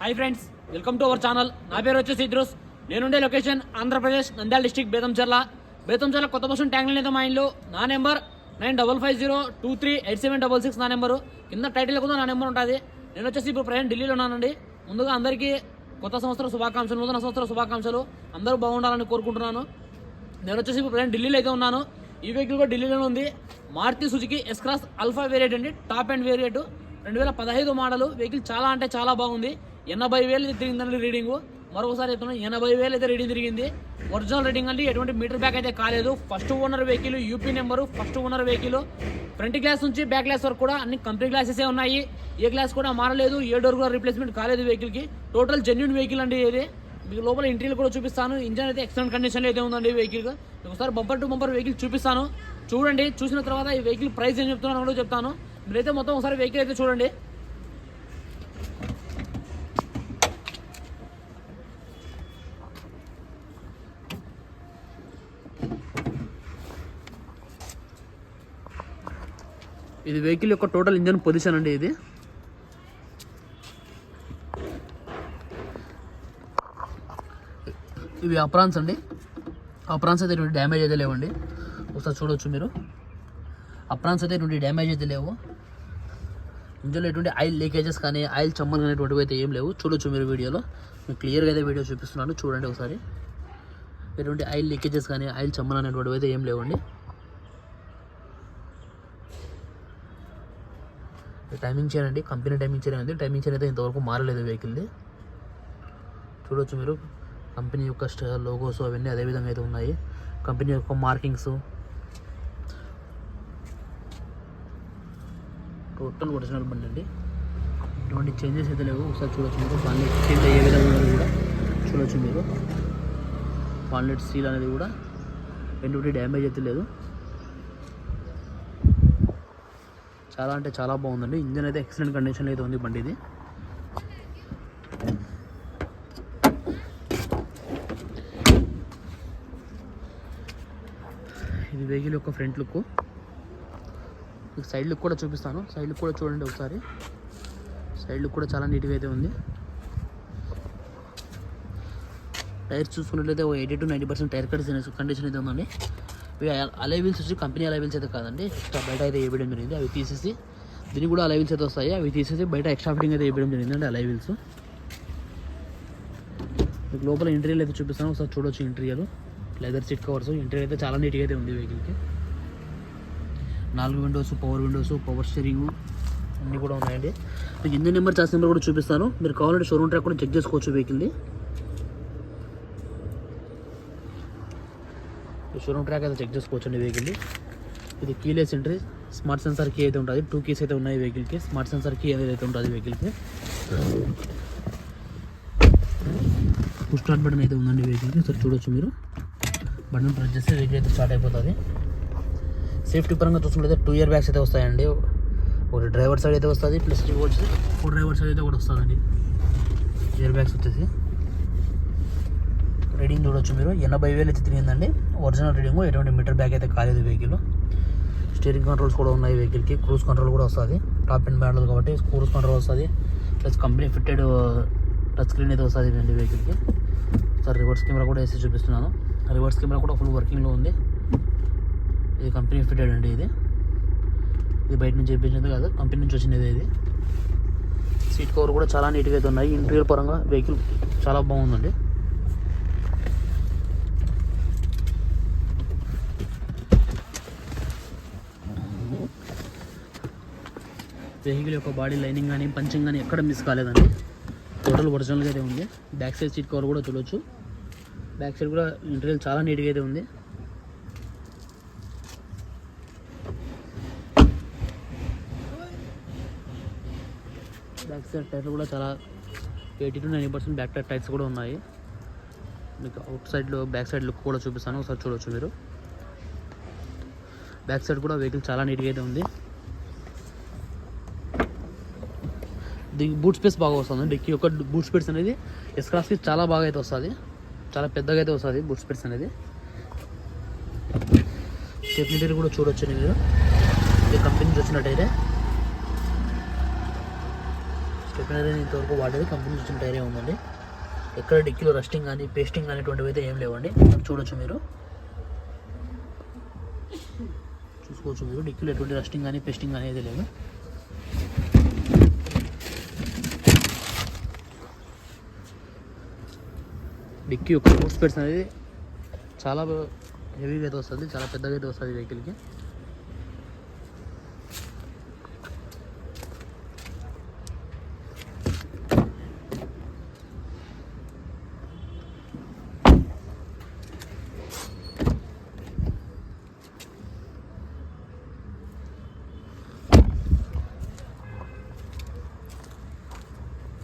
Hi friends welcome to our channel నా పేరు వచ్చేసి ఇద్రోస్. నేనుండే లొకేషన్ ఆంధ్రప్రదేశ్ నంద్యాల డిస్టిక్ బేతంచర్ల బేతంచర్ల కొత్త బస్సు ట్యాంక్ లేదా మా ఇంట్లో. నా number nine double five zero two three eight seven double six నా నెంబరు కింద టైటిల్ కూడా నా నెంబర్ ఉంటుంది. నేను వచ్చేసి ఇప్పుడు ప్రజెంట్ ఢిల్లీలో ఉన్నానండి. ముందుగా అందరికీ కొత్త సంవత్సర శుభాకాంక్షలు నూతన సంవత్సర శుభాకాంక్షలు. అందరూ బాగుండాలని కోరుకుంటున్నాను. నేను వచ్చేసి ఇప్పుడు ప్రజెంట్ ఢిల్లీలో అయితే ఉన్నాను. ఈ వెహికల్ కూడా ఢిల్లీలోనే ఉంది. Maruti Suzuki S cross alpha variant అండి. టాప్ అండ్ వేరియంట్ రెండు వేల పదహైదు మోడల్. వెహికల్ చాలా అంటే చాలా బాగుంది. ఎనభై వేలు అయితే తిరిగిందండి రీడింగ్. మరొకసారి చెప్తున్నాను ఎనభై వేలు అయితే రీడింగ్ తిరిగింది. ఒరిజినల్ రీడింగ్ అండి ఎటువంటి మీటర్ బ్యాక్ అయితే కాలేదు. First owner vehicle UP number first owner vehicle. Front glass నుంచి బ్యాక్ గ్లాస్ వరకు కూడా అన్ని కంపెనీ గ్లాసెస్ ఉన్నాయి. ఏ గ్లాస్ కూడా మారలేదు ఏ డోర్ కూడా రీప్లేస్మెంట్ కాలేదు వెహికల్కి. టోటల్ జెన్యున్ వెహికల్ అండి ఇది. మీకు లోపల ఇంటీరియర్ కూడా చూపిస్తాను. ఇంజన్ అయితే ఎక్సలెంట్ కండిషన్లో అయితే ఉందండి వెహికల్. ఒకసారి బంపర్ టు బంపర్ వెహికల్ చూపిస్తాను. చూడండి చూసిన తర్వాత ఈ వెహికల్ ప్రైస్ ఏం చెప్తున్నాను కూడా చెప్తాను. మీరైతే మొత్తం ఒకసారి వెహికల్ అయితే చూడండి. ఇది వెహికల్ యొక్క టోటల్ ఇంజన్ పొజిషన్ అండి ఇది. ఇవి అప్రాన్స్ అండి. అప్రాన్స్ అయితే ఎటువంటి డ్యామేజ్ అయితే లేవండి. ఒకసారి చూడవచ్చు మీరు. అప్రాన్స్ అయితే ఎటువంటి డ్యామేజ్ అయితే లేవు. ఇంజన్లో ఎటువంటి ఆయిల్ లీకేజెస్ కానీ ఆయిల్ చమ్మలు కానీ ఎటువంటివి అయితే ఏం లేవు. చూడొచ్చు మీరు వీడియోలో. మీకు క్లియర్గా అయితే వీడియో చూపిస్తున్నాను. చూడండి ఒకసారి. ఎటువంటి ఆయిల్ లీకేజెస్ కానీ ఆయిల్ చమ్మలు అనేటువంటివి అయితే ఏం లేవండి. టైమింగ్ చైన్ అండి. కంపెనీ టైమింగ్ చైన్ ఉంది టైమింగ్ చైన్ అయితే ఇంతవరకు మారలేదు వెహికల్ది. చూడొచ్చు మీరు. కంపెనీ యొక్క లోగోస్ అవన్నీ అదే విధంగా అయితే ఉన్నాయి. కంపెనీ యొక్క మార్కింగ్స్ టోటల్ ఒరిజినల్ బండి అండి. ఎటువంటి చేంజెస్ అయితే లేవు. ఒకసారి చూడొచ్చు మీరు. బాన్లెట్ చేంజ్ అయ్యే విధంగా ఉన్నది కూడా చూడొచ్చు మీరు. బాన్లెట్ సీల్ అనేది కూడా ఎటువంటి డ్యామేజ్ అయితే లేదు. చాలా అంటే చాలా బాగుందండి. ఇంజన్ అయితే ఎక్సలెంట్ కండిషన్లో అయితే ఉంది బండి ఇది. ఇది వెహికల్ యొక్క ఫ్రంట్ లుక్ మీకు సైడ్ లుక్ కూడా చూపిస్తాను. సైడ్ లుక్ కూడా చూడండి ఒకసారి. సైడ్ లుక్ కూడా చాలా నీట్గా అయితే ఉంది. టైర్స్ చూసుకున్నట్లయితే ఒక eighty to ninety percent tyre condition condition అయితే ఉందండి. ఇవి వచ్చి కంపెనీ అలై అయితే కాదండి. ఎక్స్ట్రా బయట అయితే వేయడం జరిగింది. అవి తీసేసి దీనికి కూడా అలై అయితే వస్తాయి. అవి తీసేసి బయట ఎక్స్ట్రా ఫిటింగ్ అయితే వేయడం జరిగిందండి అండి వీల్స్ మీకు లోపల ఇంటీరియల్ అయితే చూపిస్తాను. ఒకసారి చూడొచ్చు interior leather seat covers interior అయితే చాలా నీట్గా అయితే ఉంది వెహికల్కి నాలుగు windows power windows power steering అన్నీ కూడా ఉన్నాయండి. మీకు ఇంజన్ నెంబర్ చార్జ్ నెంబర్ కూడా చూపిస్తాను. మీరు కావాలంటే షోరూమ్ ట్రాక్ కూడా చెక్ చేసుకోవచ్చు వెహికల్ని షోరూమ్ ట్రాక్ అయితే చెక్ చేసుకోవచ్చు అండి ఇది keyless entry smart sensor key అయితే ఉంటుంది. టూ కీస్ అయితే ఉన్నాయి వెహికల్కి స్మార్ట్ సెన్సార్ కీ అయితే ఉంటుంది వెహికల్కి పుష్ స్టార్ట్ బటన్ అయితే ఉందండి వెహికల్కి సరే చూడొచ్చు మీరు. బటన్ ప్రెస్ చేస్తే వెహికల్ అయితే స్టార్ట్ అయిపోతుంది. సేఫ్టీ పరంగా చూసుకుంటే టూ ఇయర్ బ్యాగ్స్ అయితే వస్తాయండి. ఒకటి డ్రైవర్ సైడ్ అయితే వస్తుంది ప్లస్ వచ్చి ఫోర్ డ్రైవర్ సైడ్ అయితే కూడా వస్తుందండి. ఇయర్ బ్యాగ్స్ వచ్చేసి. రీడింగ్ చూడొచ్చు మీరు. ఎనభై వేలు అయితే తిరిగిందండి ఒరిజినల్ రీడింగ్ ఎటువంటి మీటర్ బ్యాగ్ అయితే కాలేదు వెహికల్. స్టీరింగ్ కంట్రోల్స్ కూడా ఉన్నాయి వెహికల్కి. క్రూజ్ కంట్రోల్ కూడా వస్తుంది. టాప్ అండ్ బ్యాండల్ కాబట్టి క్రూజ్ కంట్రోల్ వస్తుంది. Plus company fitted touch screen అయితే వస్తుంది అండి వెహికల్కి. సార్ రివర్స్ కెమెరా కూడా వేసి చూపిస్తున్నాను. రివర్స్ కెమెరా కూడా ఫుల్ వర్కింగ్లో ఉంది. ఇది కంపెనీ ఫిట్టెడ్ అండి ఇది. ఇది బయట నుంచి చేయించింది కాదు కంపెనీ నుంచి వచ్చినది ఇది. సీట్ కవర్ కూడా చాలా నీట్గా అయితే ఉన్నాయి. ఇంటీరియర్ పరంగా వెహికల్ చాలా బాగుందండి. వెహికల్ యొక్క బాడీ లైనింగ్ కానీ పంచింగ్ కానీ ఎక్కడ మిస్ కాలేదండి. టోటల్ ఒరిజినల్గా అయితే ఉంది. బ్యాక్ సైడ్ సీట్ కవర్ కూడా చూడొచ్చు. బ్యాక్ సైడ్ కూడా ఇంటీరియర్ చాలా నీట్గా అయితే ఉంది. బ్యాక్ సైడ్ టైర్లు కూడా చాలా eighty to ninety percent back tyre tyres కూడా ఉన్నాయి. మీకు అవుట్ సైడ్లో బ్యాక్ సైడ్ లుక్ కూడా చూపిస్తాను. ఒకసారి చూడొచ్చు మీరు. బ్యాక్ సైడ్ కూడా వెహికల్ చాలా నీట్గా అయితే ఉంది. బూట్ స్పేస్ బాగా వస్తుంది. డిక్కీ యొక్క బూట్ స్పేస్ అనేది ఎస్క్రాస్కి చాలా బాగా అయితే వస్తుంది. చాలా పెద్దగా అయితే వస్తుంది బూట్ స్పేస్ అనేది. స్టెప్నిటీ కూడా చూడొచ్చు మీరు. ఇది కంపెనీ వచ్చినట్టయితే. స్టెఫినరీ ఇంతవరకు వాడేది కంపెనీ వచ్చిన టైరే ఉందండి. ఎక్కడ డిక్కీలో రస్టింగ్ కానీ పేస్టింగ్ కానీ ఇటువంటివి అయితే ఏం లేవండి. చూడొచ్చు మీరు. చూసుకోవచ్చు మీరు. డిక్కీలో ఎటువంటి రస్టింగ్ కానీ పేస్టింగ్ అనేది లేదు. డిక్కీ యొక్క ఫుట్ స్పేడ్స్ అనేది చాలా హెవీగా అయితే వస్తుంది చాలా పెద్దగా అయితే వస్తుంది వెహికల్కి.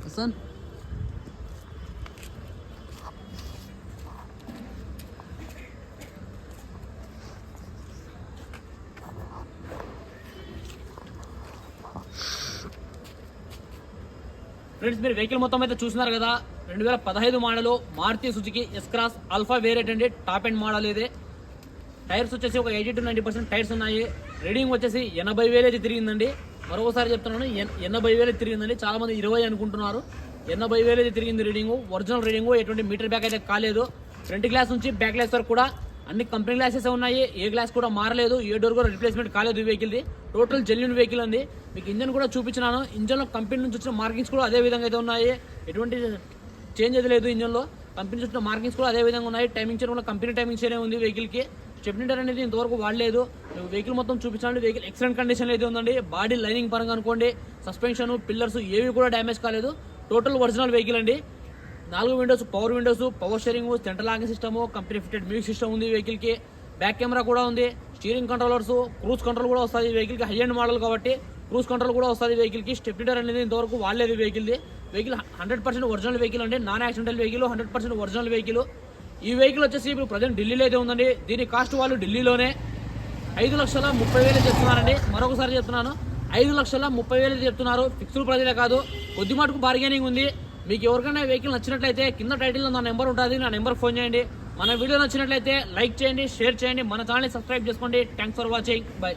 హసన్ ఫ్రెండ్స్ మీరు వెహికల్ మొత్తం అయితే చూసినారు కదా. రెండు వేల పదహైదు model Maruti Suzuki S cross alpha variant అండి. టాప్ అండ్ మోడల్ ఇది. టైర్స్ వచ్చేసి ఒక eighty to ninety percent tyres ఉన్నాయి. రీడింగ్ వచ్చేసి ఎనభై వేలు అయితే తిరిగిందండి. మరొకసారి చెప్తున్నాను ఎన్- ఎనభై వేలు తిరిగిందండి. చాలా మంది ఇరవై అనుకుంటున్నారు. ఎనభై వేలు అయితే తిరిగింది రీడింగ్ ఒరిజినల్ రీడింగ్ ఎటువంటి మీటర్ బ్యాక్ అయితే కాలేదు. ఫ్రంట్ గ్లాస్ నుంచి బ్యాక్ గ్లాస్ వరకు కూడా అన్ని కంపెనీ గ్లాసెస్ ఉన్నాయి. ఏ గ్లాస్ కూడా మారలేదు. ఏ డోర్ కూడా రిప్లేస్మెంట్ కాలేదు ఈ వెహికల్ది టోటల్ జెన్యున్ వెహికల్ ఉంది. మీకు ఇంజన్ కూడా చూపించినాను. ఇంజన్లో కంపెనీ నుంచి వచ్చిన మార్కింగ్స్ కూడా అదే విధంగా అయితే ఉన్నాయి. ఎటువంటి చేంజ్ అయితే లేదు ఇంజన్లో. కంపెనీ చుట్టూ మార్కింగ్స్ కూడా అదే విధంగా ఉన్నాయి. టైమింగ్ చైన్ కూడా కంపెనీ టైమింగ్ చైనే ఉంది వెహికల్కి చెప్పినటర్ అనేది ఇంతవరకు వాడలేదు. వెహికల్ మొత్తం చూపించాలంటే వెహికల్ ఎక్సలెంట్ కండిషన్ అయితే ఉందండి. బాడీ లైనింగ్ పరంగా అనుకోండి సస్పెన్షన్ పిల్లర్స్ ఏవి కూడా డ్యామేజ్ కాలేదు. టోటల్ ఒరిజినల్ వెహికల్ అండి. నాలుగు windows power windows power steering central locking system company fitted music system ఉంది వెహికల్కి బ్యాక్ కెమెరా కూడా ఉంది. స్టీరింగ్ కంట్రోలర్స్ క్రూజ్ కంట్రోల్ కూడా వస్తుంది వెహికల్కి హై అండ్ మోడల్ కాబట్టి క్రూజ్ కంట్రోల్ కూడా వస్తుంది వెహికల్కి స్టెప్ స్టెప్నిటర్ అనేది ఇంతవరకు వాడలేదు వెహికల్ది vehicle hundred percent original vehicle అండి. Non accidental vehicle hundred percent original vehicle ఈ వెహికల్ వచ్చేసి ఇప్పుడు ప్రజెంట్ ఢిల్లీలో అయితే ఉందండి. దీని కాస్ట్ వాళ్ళు ఢిల్లీలోనే ఐదు లక్షల ముప్పై వేలు చెప్తున్నారండి. మరొకసారి చెప్తున్నాను. ఐదు లక్షల ముప్పై వేలు చెప్తున్నారు. ఫిక్స్డ్ ప్రజలే కాదు. కొద్ది మటుకు బార్గెనింగ్ ఉంది. మీకు ఎవరికైనా వెహికల్ నచ్చినట్లయితే కింద టైటిల్లో నా నెంబర్ ఉంటుంది నా నెంబర్ ఫోన్ చేయండి. మన వీడియో నచ్చినట్లయితే లైక్ చేయండి షేర్ చేయండి. మన ఛానల్ని సబ్స్క్రైబ్ చేసుకోండి. Thanks for watching bye